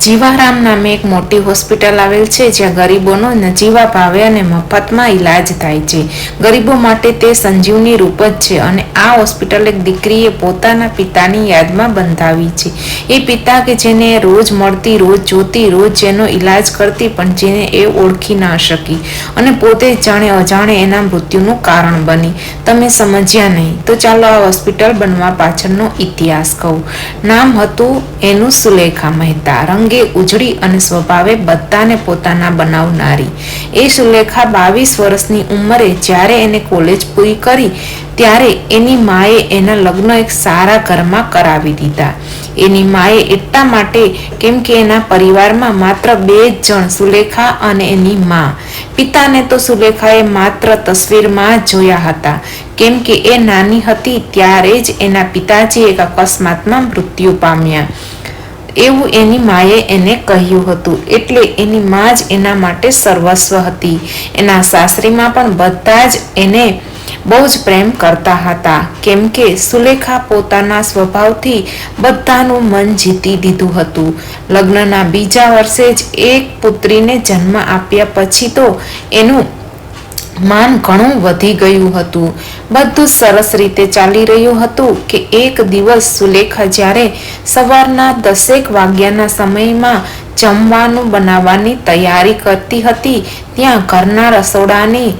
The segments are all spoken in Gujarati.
જીવારામ નામે એક મોટી હોસ્પિટલ આવેલ છે, જ્યાં ગરીબોનો નજીવા ભાવે અને મફતમાં ઈલાજ થાય છે. ગરીબો માટે તે સંજીવની રૂપ જ છે અને આ હોસ્પિટલ એક દીકરીએ પોતાના પિતાની યાદમાં બંધાવી છે. એ પિતા કે જેને રોજ મળતી, રોજ જોતી, રોજ જેનો ઈલાજ કરતી પણ જેને એ ઓળખી ના શકી અને પોતે જાણે અજાણે એના મૃત્યુનું કારણ બની. તમે સમજ્યા નહીં. તો ચાલો આ હોસ્પિટલ બનવા પાછળનો ઇતિહાસ કહું. નામ હતું એનું સુલેખા મહેતા. રંગે ઉજળી અને સ્વભાવે બધાને પોતાના બનાવનારી. એ સુલેખા બાવીસ વર્ષની ઉંમરે જ્યારે એને કોલેજ પૂરી કરી, ત્યારે એની માએ એના લગ્ન એક સારા ઘરમાં કરાવી દીધા. એની માએ એટલા માટે કેમ કે એના પરિવારમાં માત્ર બે જણ, સુલેખા અને એની મા. પિતાને તો સુલેખાએ માત્ર તસવીરમાં જોયા હતા. કેમ કે એ નાની હતી ત્યારે જ એના પિતાજી એક અકસ્માતમાં મૃત્યુ પામ્યા. એવું એની માએ એને કહ્યું હતું. એટલે એની મા જ એના માટે સર્વસ્વ હતી. એના સાસરીમાં પણ બધા જ એને બહુ જ પ્રેમ કરતા હતા. કેમ કે સુલેખા પોતાના સ્વભાવથી બધાનું મન જીતી દીધું હતું. લગ્નના બીજા વર્ષે જ એક પુત્રીને જન્મ આપ્યા પછી તો એનું માન ઘણું વધી ગયું હતું. બધું સરસ રીતે ચાલી રહ્યું હતું કે એક દિવસ સુલેખા જ્યારે સવારના દસેક વાગ્યાના સમયમાં જમવાનું બનાવવાની તૈયારી કરતી હતી, ત્યાં ઘરના રસોડાની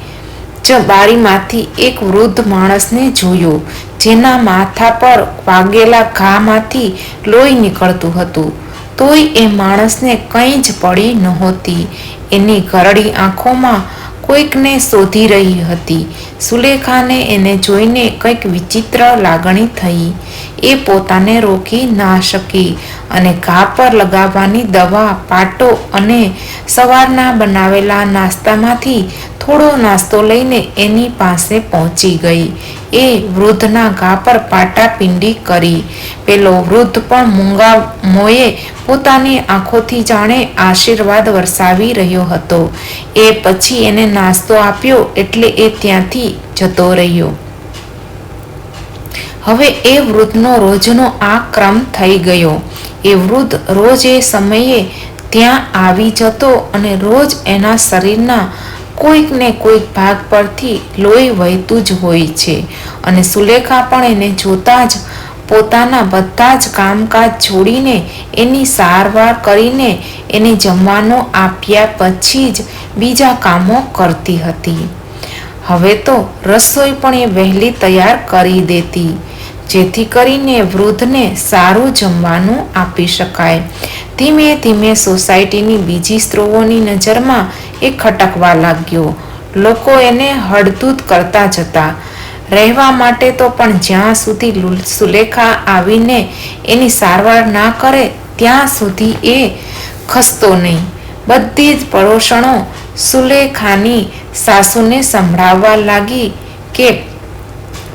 જ બારીમાંથી એક વૃદ્ધ માણસને જોયો, જેના માથા પર વાગેલા ઘામાંથી લોહી નીકળતું હતું. તોય એ માણસને કંઈ જ પડી નહોતી. એની ઘરડી આંખોમાં કોઈકને શોધી રહી હતી. સુલેખાને એને જોઈને કંઈક વિચિત્ર લાગણી થઈ. એ પોતાને રોકી ના શકી અને ઘા પર લગાવવાની દવા, પાટો અને સવારના બનાવેલા નાસ્તામાંથી થોડો નાસ્તો લઈને એની પાસે પહોંચી ગઈ. એ વૃદ્ધના ઘા પર પાટા પિંડી કરી. પેલો વૃદ્ધ પણ મૂંગા મોએ પોતાની આંખોથી જાણે આશીર્વાદ વરસાવી રહ્યો હતો. એ પછી એને નાસ્તો આપ્યો એટલે એ ત્યાંથી જતો રહ્યો. હવે એ વૃદ્ધનો રોજનો આ ક્રમ થઈ ગયો. એ વૃદ્ધ રોજ એ સમયે ત્યાં આવી જતો અને રોજ એના શરીરના કોઈક ને કોઈક ભાગ પરથી લોહી વહેતું જ હોય છે. અને સુલેખા પણ એને જોતા જ પોતાના બધા જ કામકાજ છોડીને એની સારવાર કરીને એને જમવાનો આપ્યા પછી જ બીજા કામો કરતી હતી. હવે તો રસોઈ પણ એ વહેલી તૈયાર કરી દેતી. જેથી કરીને વૃદ્ધને સારું જમવાનું આપી શકાય. ધીમે ધીમે સોસાયટીની બીજી સ્ત્રોઓની નજરમાં એ ખટકવા લાગ્યો. લોકો એને હળદૂત કરતા જતા. રહેવા માટે તો પણ જ્યાં સુધી સુલેખા આવીને એની સારવાર ના કરે, ત્યાં સુધી એ ખસતો નહીં. બધી જ પડોશણો સુલેખાની સાસુને સંભળાવવા લાગી કે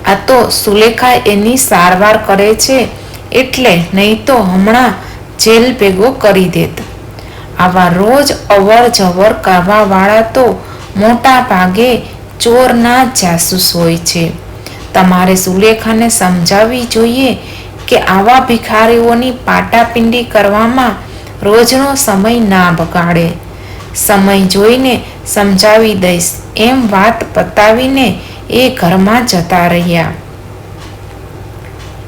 આ તો સુલેખા એની સારવાર કરે છે એટલે નહીં તો હમણાં જેલ ભેગો કરી દેત. આવા રોજ અવર જવર કરવાવાળા તો મોટા ભાગે ચોરના જાસૂસ હોય છે. તમારે સુલેખાને સમજાવવી જોઈએ કે આવા ભિખારીઓની પાટાપિંડી કરવામાં રોજનો સમય ના બગાડે. સમય જોઈને સમજાવી દઈશ એમ વાત પતાવીને એ ઘરમાં જતા રહ્યા.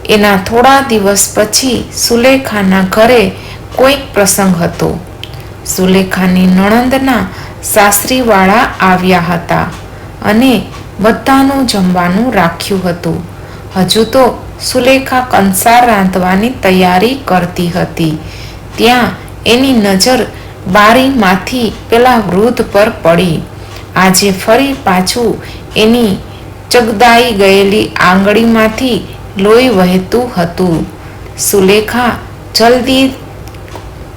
એના થોડા દિવસ પછી સુલેખાના ઘરે કોઈક પ્રસંગ હતો. સુલેખાની નણંદના સાસરીવાળા આવ્યા હતા અને બધાનું જમવાનું રાખ્યું હતું. હજુ તો સુલેખા કંસાર રાંધવાની તૈયારી કરતી હતી. ત્યાં એની નજર બારીમાંથી પેલા વૃદ્ધ પર પડી. આજે ફરી પાછું એની ચગદાઈ ગયેલી આંગળીમાંથી લોહી વહેતું હતું. સુલેખા જલ્દી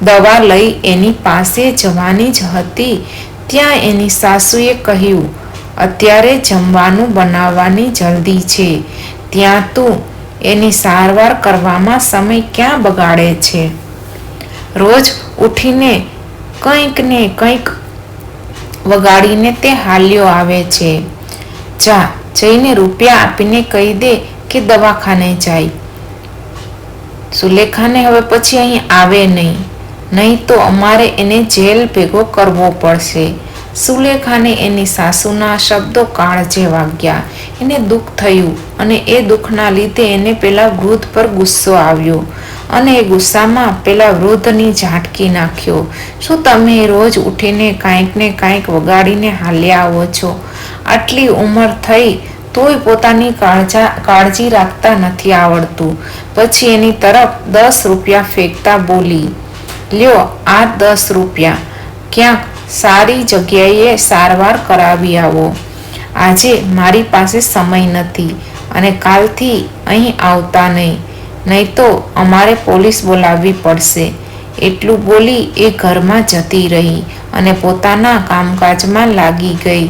દવા લઈ એની પાસે જવાની જ હતી. ત્યાં એની સાસુએ કહ્યું, અત્યારે જમવાનું બનાવવાની જલ્દી છે. ત્યાં તું એની સારવાર કરવામાં સમય ક્યાં બગાડે છે રોજ ઉઠીને કંઈક ને કંઈક વગાડીને તે હાલ્યો આવે છે. જા જઈને રૂપિયા આપીને કહી દે કે દવાખાને જાય. સુલેખાને હવે પછી અહીં આવે નહીં. નહીં તો અમારે એને જેલ ભેગો કરવો પડશે. સુલેખાને એની સાસુના શબ્દો કાળજે વાગ્યા એને દુઃખ થયું અને એ દુઃખના લીધે એને પેલા વૃદ્ધ પર ગુસ્સો આવ્યો અને એ ગુસ્સામાં પેલા વૃદ્ધની ઝાટકી નાખ્યો. શું તમે રોજ ઉઠીને કાંઈક ને કાંઈક વગાડીને હાલ્યા આવો છો? આટલી ઉંમર થઈ તોય પોતાની કાળજા રાખતા નથી આવડતું. પછી એની તરફ દસ રૂપિયા ફેંકતા બોલી, લ્યો, આ દસ રૂપિયા. ક્યાંક સારી જગ્યાએ સારવાર કરાવી આવો. આજે મારી પાસે સમય નથી અને કાલથી અહીં આવતા નહીં. નહીં તો અમારે પોલીસ બોલાવવી પડશે. એટલું બોલી એ ઘરમાં જતી રહી અને પોતાના કામકાજમાં લાગી ગઈ.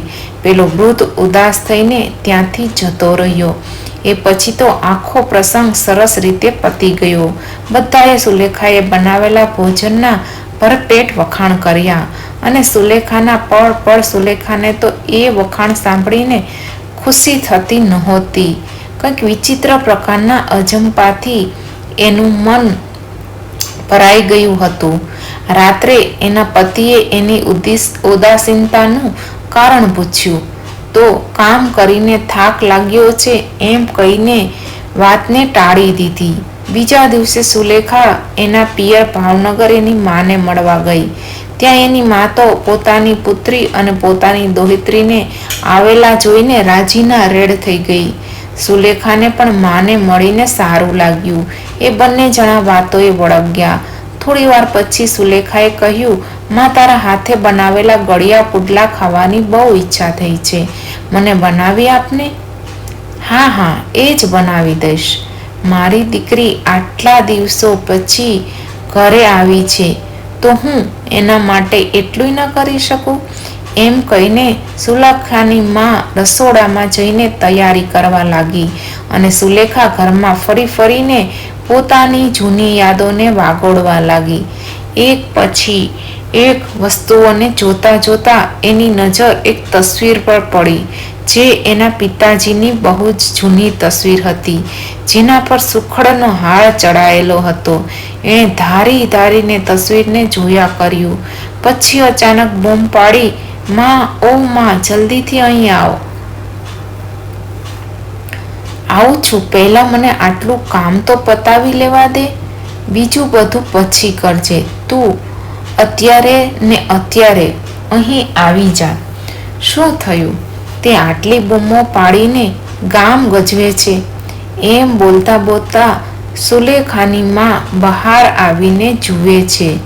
પેલો વૃદ્ધ ઉદાસ થઈને ત્યાંથી જતો રહ્યો. એ પછી તો આખો પ્રસંગ સરસ રીતે પતી ગયો. બધાએ સુલેખાએ બનાવેલા ભોજનના ભરપેટ વખાણ કર્યા અને સુલેખાના પળ પળ સુલેખાને તો એ વખાણ સાંભળીને ખુશી થતી નહોતી. કંઈક વિચિત્ર પ્રકારના અજંપાથી એનું મન ભરાઈ ગયું હતું. રાત્રે એના પતિએ એની ઉદાસીનતાનું કારણ પૂછ્યું. તો કામ કરીને થાક લાગ્યો છે એમ કહીને વાતને ટાળી દીધી. બીજા દિવસે સુલેખા એના પિયર ભાવનગર એની માને મળવા ગઈ. ત્યાં એની મા તો પોતાની પુત્રી અને પોતાની દોહિત્રીને આવેલા જોઈને રાજીના રેડ થઈ ગઈ. સુલેખાને પણ માને મળીને સારું લાગ્યું. એ બંને જણા વાતોએ વળગ્યા. થોડી વાર પછી સુલેખાએ કહ્યું, માં તારા હાથે બનાવેલા ગળિયા પુડલા ખાવાની બહુ ઈચ્છા થઈ છે. મને બનાવી આપને? હા હા, એ જ બનાવી દઈશ. મારી દીકરી આટલા દિવસો પછી ઘરે આવી છે. તો હું એના માટે એટલું ન કરી શકું? એમ કહીને સુલેખાની માં રસોડામાં જઈને તૈયારી કરવા લાગી અને સુલેખા ઘરમાં ફરી ફરીને પોતાની જૂની યાદોને વાગોળવા લાગી. એક પછી એક વસ્તુઓને જોતા જોતા એની નજર એક તસવીર પર પડી, જે એના પિતાજીની બહુ જ જૂની તસવીર હતી, જેના પર સુખડનો હાર ચડાયેલો હતો. એણે ધારી ધારીને તસવીરને જોયા કર્યું. પછી અચાનક બૂમ પાડી, માં, ઓ માં, જલ્દીથી અહીં આવો. આવું છું પહેલાં મને આટલું કામ તો પતાવી લેવા દે? બીજું બધું પછી કરજે. તું અત્યારે ને અત્યારે અહીં આવી જા. શું થયું? તે આટલી બૂમો પાડીને ગામ ગજવે છે. એમ બોલતા બોલતા સુલેખાની માં બહાર આવીને જુએ છે.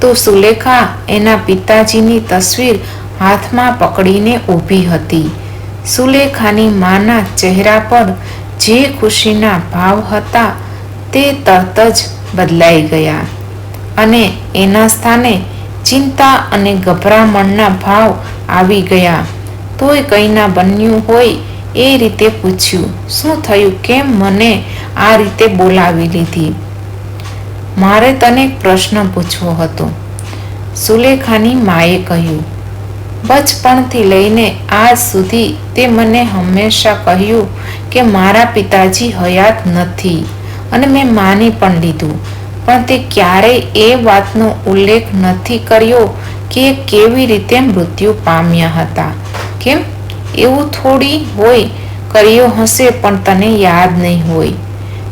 તો સુલેખા એના પિતાજીની તસવીર હાથમાં પકડીને ઊભી હતી. સુલેખાની માના ચહેરા પર જે ખુશીના ભાવ હતા તે તરત જ બદલાઈ ગયા અને એના સ્થાને ચિંતા અને ગભરામણના ભાવ આવી ગયા. તોય કંઈના બન્યું હોય એ રીતે પૂછ્યું, શું થયું? કેમ મને આ રીતે બોલાવી લીધી? મારે તને પ્રશ્ન પૂછવો હતો. સુલેખાની માએ કહ્યું બચપણથી લઈને આજ સુધી તે મને હંમેશા કહ્યું કે મારા પિતાજી હયાત નથી અને મેં માની પણ લીધું. પણ તે ક્યારેય એ વાતનો ઉલ્લેખ નથી કર્યો કે કેવી રીતે મૃત્યુ પામ્યા હતા. કેમ? એવું થોડી હોય, કર્યો હશે પણ તને યાદ નહીં હોય.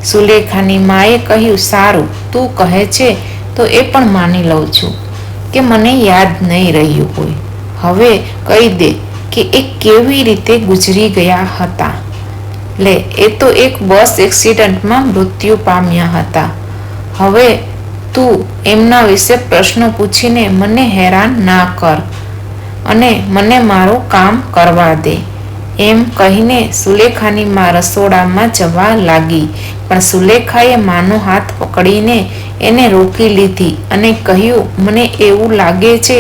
સુલેખાની માએ કહ્યું, સારું, તું કહે છે તો એ પણ માની લઉં છું કે મને યાદ નહીં રહ્યું હોય. હવે કહી દે કે એ કેવી રીતે ગુજરી ગયા હતા. લે, એ તો એક બસ એક્સિડન્ટમાં મૃત્યુ પામ્યા હતા. હવે તું એમના વિશે પ્રશ્નો પૂછીને મને હેરાન ના કર અને મને મારું કામ કરવા દે. એમ કહીને સુલેખાની માં રસોડામાં જવા લાગી, પણ સુલેખાએ માનો હાથ પકડીને એને રોકી લીધી અને કહ્યું, મને એવું લાગે છે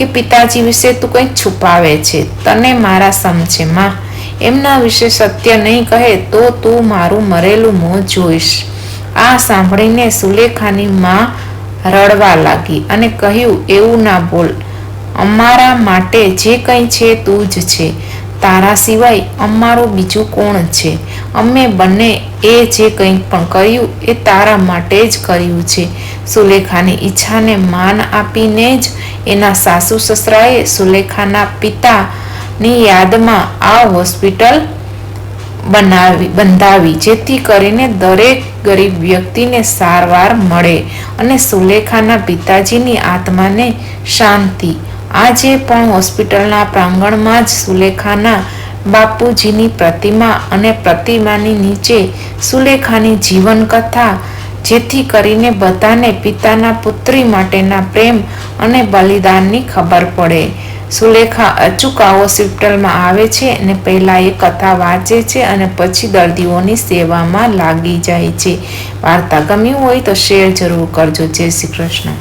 કે પિતાજી વિશે તું કંઈક છુપાવે છે. તને મારા સમ છે માં. એમના વિશે સત્ય નહીં કહે તો તું મારું મરેલું મોં જોઈશ. આ સાંભળીને સુલેખાની માં રડવા લાગી અને કહ્યું, એવું ના બોલ. અમારા માટે જે કંઈ છે તું જ છે. તારા સિવાય અમારું બીજું કોણ છે? અમે બંને એ જે કંઈ પણ કર્યું એ તારા માટે જ કર્યું છે. સુલેખાની ઈચ્છાને માન આપીને જ એના સાસુ સસરાએ સુલેખાના પિતાની યાદમાં આ હોસ્પિટલ બનાવી, બંધાવી, જેથી કરીને દરેક ગરીબ વ્યક્તિને સારવાર મળે અને સુલેખાના પિતાજીની આત્માને શાંતિ આજે પણ હોસ્પિટલના પ્રાંગણમાં જ સુલેખાના બાપુજીની પ્રતિમા અને પ્રતિમાની નીચે સુલેખાની જીવન કથા જેથી કરીને બધાને પિતાના પુત્રી માટેના પ્રેમ અને બલિદાનની ખબર પડે. સુલેખા અચૂક હોસ્પિટલમાં આવે છે અને પહેલાં એ કથા વાંચે છે અને પછી દર્દીઓની સેવામાં લાગી જાય છે. વાર્તા ગમી હોય તો શેર જરૂર કરજો. જય શ્રી કૃષ્ણ.